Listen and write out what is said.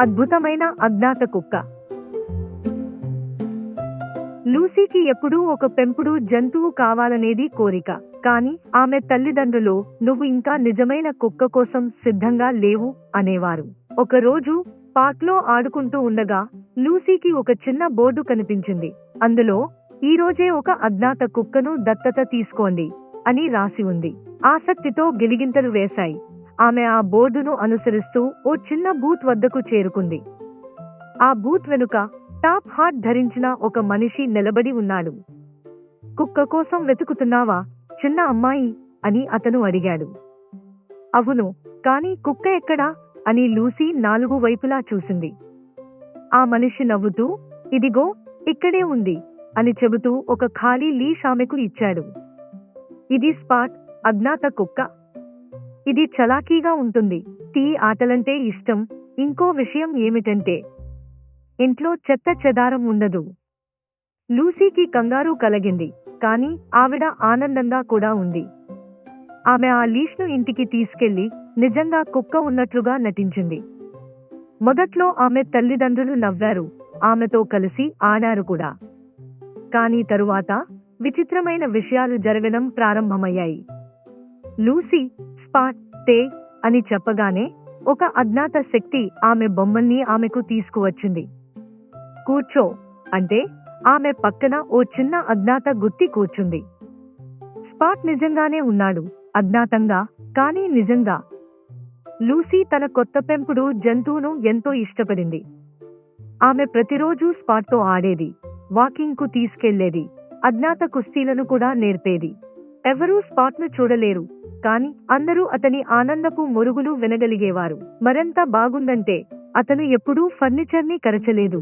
అద్భుతమైన అజ్ఞాత కుక్క. లూసీకి ఎప్పుడూ ఒక పెంపుడు జంతువు కావాలనేది కోరిక. కానీ ఆమె తల్లిదండ్రులు నువ్వు ఇంకా నిజమైన కుక్క కోసం సిద్ధంగా లేవు అనేవారు. ఒకరోజు పార్క్లో ఆడుకుంటూ ఉండగా లూసీకి ఒక చిన్న బోర్డు కనిపించింది. అందులో ఈ రోజే ఒక అజ్ఞాత కుక్కను దత్తత తీసుకోండి అని రాసి ఉంది. ఆసక్తితో గిలిగింతలు వేశాయి. ఆమె ఆ బోర్డును అనుసరిస్తూ ఓ చిన్న బూత్ వద్దకు చేరుకుంది. ఆ బూత్ వెనుక టాప్ హాట్ ధరించిన ఒక మనిషి నిలబడి ఉన్నాడు. కుక్క కోసం వెతుకుతున్నావా చిన్న అమ్మాయి? అని అతను అడిగాడు. అవును కాని కుక్క ఎక్కడా? అని లూసీ నాలుగు వైపులా చూసింది. ఆ మనిషి నవ్వుతూ ఇదిగో ఇక్కడే ఉంది అని చెబుతూ ఒక ఖాళీ లీష్ ఆమెకు ఇచ్చాడు. ఇది స్పాట్ అజ్ఞాత కుక్క ఇది చలాకీగా ఉంటుంది. టీ ఆటలంటే ఇష్టం. ఇంకో విషయం ఏమిటంటే ఇంట్లో చెత్త చెదారం ఉండదు. లూసీకి కంగారు కలిగింది. కానీ ఆవిడ ఆనందంగా కూడా ఉంది. ఆమె ఆ లీష్ను ఇంటికి తీసుకెళ్ళి నిజంగా కుక్క ఉన్నట్లుగా నటించింది. మొదట్లో ఆమె తల్లిదండ్రులు నవ్వారు. ఆమెతో కలిసి ఆడారు కూడా. కానీ తరువాత విచిత్రమైన విషయాలు జరగడం ప్రారంభమయ్యాయి. లూసీ స్పాట్ తే అని చెప్పగానే ఒక అజ్ఞాత శక్తి ఆమె బొమ్మల్ని ఆమెకు తీసుకువచ్చింది. కూర్చో అంటే ఆమె పక్కన ఓ చిన్న అజ్ఞాత గుత్తి కూర్చుంది. స్పాట్ నిజంగానే ఉన్నాడు అజ్ఞాతంగా కానీ నిజంగా. లూసీ తన కొత్త పెంపుడు జంతువును ఎంతో ఇష్టపడింది. ఆమె ప్రతిరోజూ స్పాట్తో ఆడేది వాకింగ్కు తీసుకెళ్ళేది అజ్ఞాత కుస్తీలను కూడా నేర్పేది. ఎవరూ స్పాట్ను చూడలేరు కాని అందరూ అతని ఆనందపు మురుగులు వినగలిగేవారు. మరెంత బాగుందంటే అతను ఎప్పుడూ ఫర్నిచర్ని కరచలేదు.